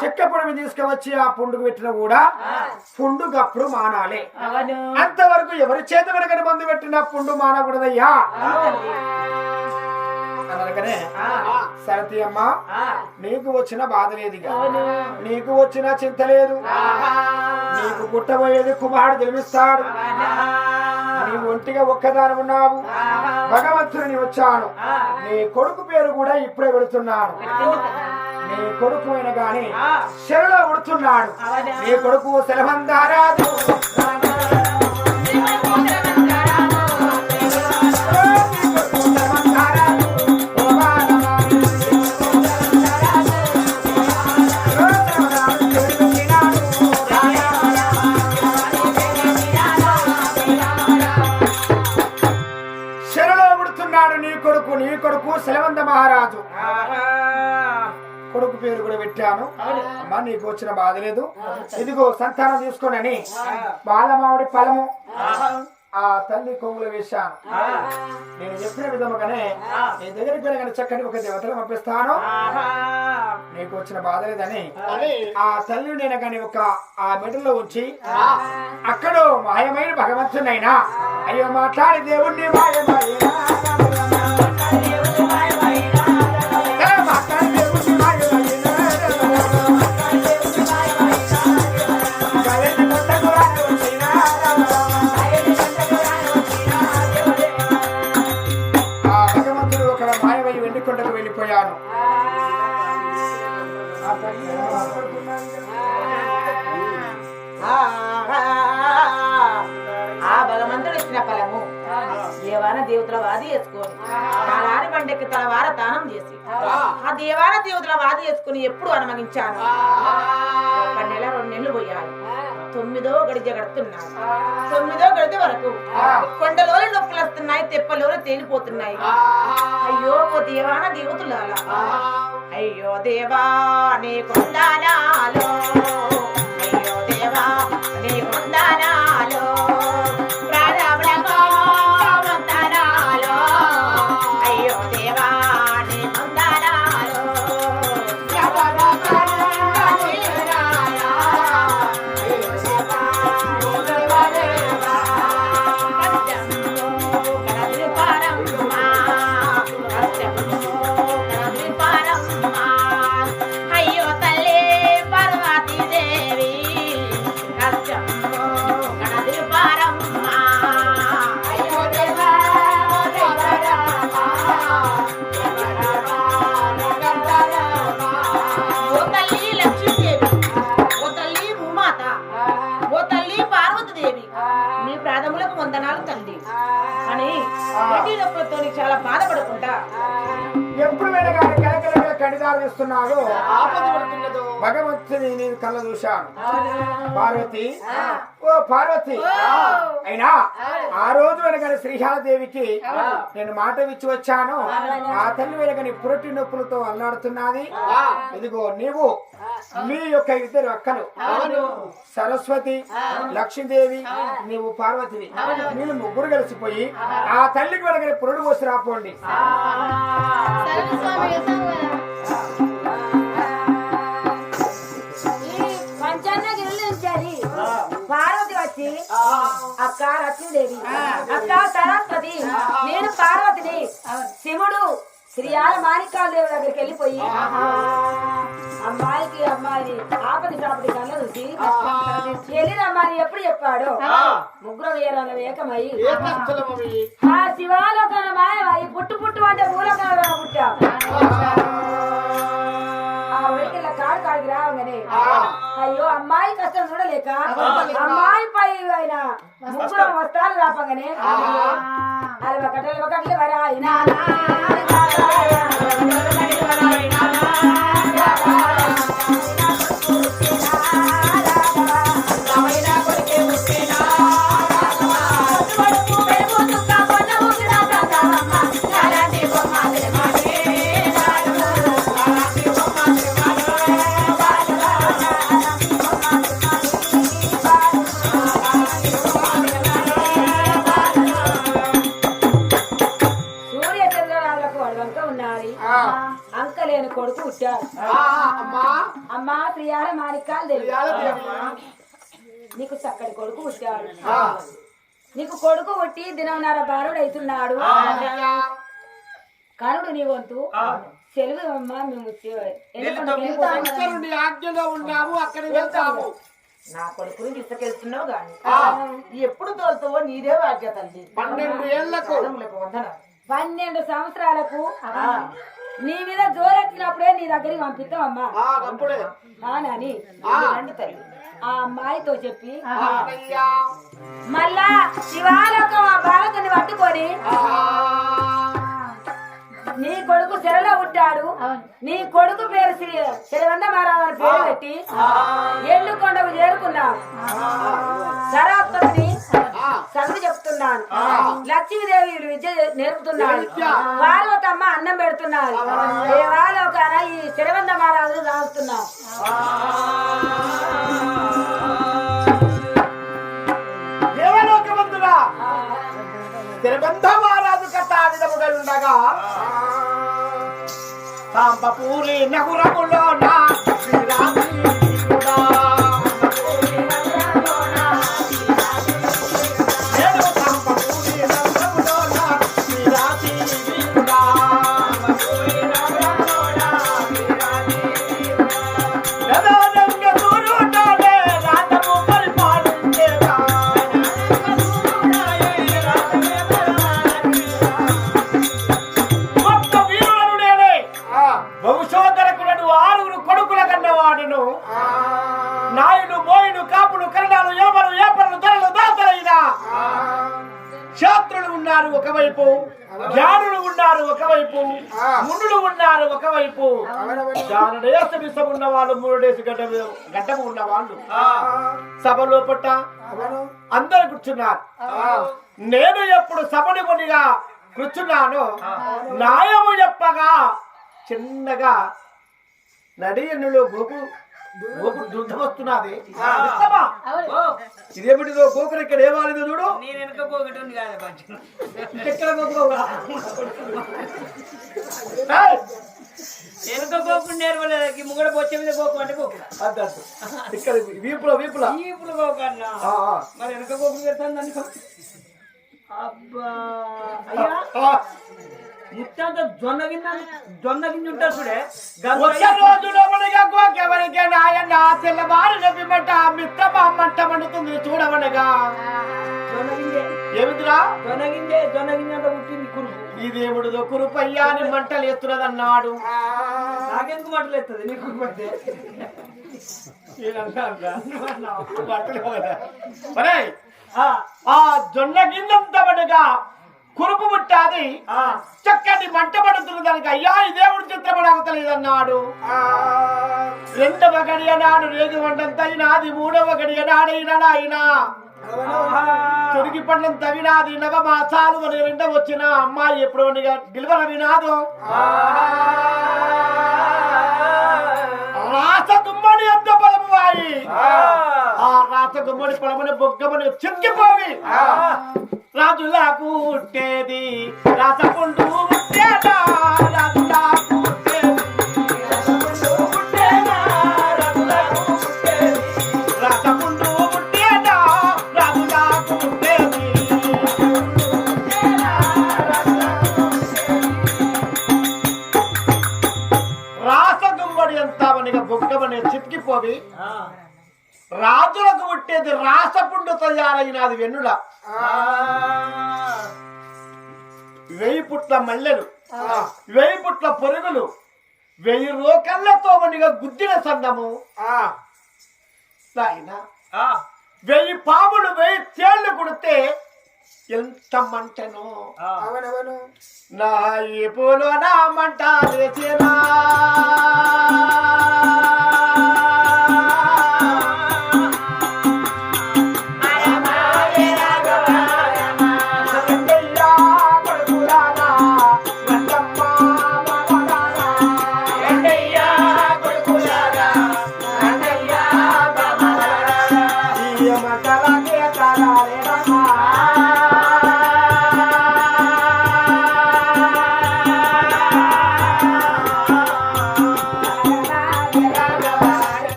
చెక్క పొడిని తీసుకువచ్చి ఆ పుండుకు పెట్టినా కూడా పుండు గప్పుడు మానాలి. అంతవరకు ఎవరి చేత వెనకని మందు పెట్టినా పుండు మానకూడదయ్యా? అనగానే సరతి అమ్మ నీకు వచ్చిన బాధ లేదు. నీకు వచ్చిన చింత లేదు. నీకు పుట్టబోయేది కుమారుడు జన్మిస్తాడు. నీ ఒంటిగా ఒక్కదాని ఉన్నావు. భగవంతుని వచ్చాను. నీ కొడుకు పేరు కూడా ఇప్పుడే పెడుతున్నాను. నీ కొడుకు అయిన గాని శరలో ఉడుతున్నాడు. నీ కొడుకు సెలవందారాదు కొడుకు నీ కొడుకు సెలవంద మహారాజు. కొడుకు పేరు కూడా పెట్టాను. అమ్మా నీకు వచ్చిన బాధ లేదు. ఇదిగో సంతానం తీసుకోనని బాలమావిడి ఫలము ఆ. తల్లి కొంగులు వేశాను. నేను చెప్పిన విధముగానే నీ దగ్గరికి వెళ్ళగానే చక్కని ఒక దేవతలు పంపిస్తాను. నీకు వచ్చిన బాధ లేదని ఆ తల్లి నేను కానీ ఒక ఆ మెడలో ఉంచి అక్కడ మాయమైన భగవంతునైనా. అయ్యో మాట్లాడి దేవుణ్ణి మాయమైనా దేవాన దేవతల వాది వేసుకొని తలారి బండెక్కి తల వార దానం చేసి ఆ. దేవాన దేవతల వాది వేసుకుని ఎప్పుడు అనుమతించాను ఒక నెల రెండు నెలలు పోయాలి. తొమ్మిదో గడిజ గడుతున్నాను తొమ్మిదో గడిజ వరకు కొండలోని నొప్పులు వస్తున్నాయి తెప్పలోని తేలిపోతున్నాయి. అయ్యో ఓ దేవాన దేవతలాల. అయ్యో దేవా నీ కొండానాలో నొప్పులతో చాలా బాధపడకుండా ఎప్పుడు కలకలగా భగవంతుని నేను కళ్ళ చూశాను. పార్వతి ఓ పార్వతి. అయినా ఆ రోజు వెనకని శ్రీహాదేవికి నేను మాట ఇచ్చి వచ్చాను. ఆ తల్లి వెనకని పురటి నొప్పులతో అల్లాడుతున్నది. ఇదిగో నీవు మీ యొక్క ఇద్దరు అక్కలు. సరస్వతి లక్ష్మీదేవి నీవు పార్వతిని మీరు ముగ్గురు కలిసిపోయి ఆ. తల్లికి వెనకని పురుడు పోసి రాపోండి. వచ్చి అక్క లక్ష్మీదేవి అక్క సరస్వతి నేను పార్వతిని. శివుడు. శ్రీయాల మాణిక్యాల దేవి దగ్గరికి వెళ్ళిపోయి అమ్మాయికి అమ్మాయిని ఆపది సాపది కళ్ళ చూసి వెళ్ళిన అమ్మాయిని ఎప్పుడు చెప్పాడు? ముగ్గురు వేరాల ఏకమై. ఆ శివాలోకన మాయమై పుట్టు పుట్టు అంటే మూలకాల పుట్టాం. కాడికి రావగానే అయ్యో అమ్మాయి కష్టం చూడలేక అమ్మాయి పై ఆయన ముగ్గురు వస్త్రాలు రాపగానే అలవ కట్టలు వరాయినా ఇవాళ దేవి. నీకు చక్కటి కొడుకు పుట్టాడు. నీకు కొడుకు పుట్టి దినంన్నర బారుడు అవుతున్నాడు కనుడు నీ వంతు. సెలవు అమ్మ మేము ఉన్నాము అక్కడికి వెళ్తాము. నా కొడుకుని తీసుకెళ్తున్నావు గాని ఎప్పుడు తోలుతావో నీదే బాధ్యత పన్నెండు ఏళ్ళకు. పన్నెండు సంవత్సరాలకు. నీ మీద జోరెత్తినప్పుడే నీ దగ్గరికి పంపిస్తాం అమ్మా ఆ, అప్పుడే. నాని. రండి తల్లి. ఆ అమ్మాయితో చెప్పి. మళ్ళా శివాలోకం ఆ బాలకుని పట్టుకొని నీ కొడుకు చెరలో పుట్టాడు. నీ కొడుకు పేరు శ్రీ శరవంద మహారాజు అని పేరు పెట్టి ఎల్లు కొండకు చేరుకున్నాం చదువు చెప్తున్నాను. లక్ష్మీదేవి విద్య నేర్పుతున్నాను పార్వతమ్మ అన్నం పెడుతున్నాను దేవాలోకాన ఈ శరవంద మహారాజు రాస్తున్నాం. దేవలోకమందున తిరుబంధ మహారాజు కథ ఉండగా సాంబపూరి నగురములో నా శ్రీరామచంద్రుడా. జ్ఞానులు ఉన్నారు ఒకవైపు మునులు ఉన్నారు ఒకవైపు. విషం ఉన్న వాళ్ళు మూడేసి గడ్డ గడ్డము ఉన్న వాళ్ళు. సభలో పట్ట అందరు కూర్చున్నారు. నేను ఎప్పుడు సభని కొనిగా కూర్చున్నాను న్యాయము చెప్పగా చిన్నగా నడియన్నులో గోకు గోకు యుద్ధం వస్తున్నది. ఇదేమిటిదో గోకులు ఇక్కడ ఏమాలిందో చూడు. నేను వెనక పోగొట్టుంది కాదు కొంచెం ఎక్కడ! వెనక పోకుండా నేర్వలేదు ముగడ బొచ్చ మీద పోకు అంటే అద్దు. ఇక్కడ వీపుల వీపుల. ఆ, ఆ. మరి వెనక పోకు పెడతాను అనుకో అబ్బా. అయ్యా. ముత్తంత జొన్న గిన్నె జొన్న గింజ ఉంటా చూడే. ఒక్క రోజులో మనగా గోకెవరికే నాయన తెల్లవారిన పిమ్మట మిత్రమా మంట మండుతుంది చూడవనగా. జొన్న గింజే ఏమిదిరా? జొన్న గింజే జొన్న గింజ అంతా పుట్టింది కురుపు. ఈ దేవుడు కురుపయ్యా అని మంటలు ఎత్తున్నదన్నాడు నాకెందుకు మాటలేస్తుంది నీ కురుపు అంటే? ఒరేయ్, ఆ. జొన్న గిన్నెంతబడిగా కురుపు ముట్టాది చక్కటి మంట పడుతున్న దానికి అయ్యా ఈ దేవుడు చిత్రము నాకు తెలియదన్నాడు రెండవ గడియ నాడు రేగి వంటంత అయినాది మూడవ గడియ నాడైన నాయన తొడిగి పండ్లం తవినాది నవ మాసాలు అని రెండ వచ్చిన అమ్మాయి ఎప్పుడు గిలువల వినాదు. రాస గుమ్మడి అంత బలము వాయి. ఆ. రాస గుమ్మడి పొలమని బొగ్గమని చిక్కిపోవి. రాజులకు ఉట్టేది రాసకుంటూ ఉట్టేదా రాజులకు తయారైనది వెన్నుల. వెయ్యి పుట్ల మల్లెలు. వెయ్యి పుట్ల పొరుగులు. వెయ్యి రోకళ్ళతో మనిగా గుద్దిన సందము. నాయన. వెయ్యి పాములు వెయ్యి తేళ్ళు కుడితే ఎంత మంటను. నా ఈ పూలో నా మంట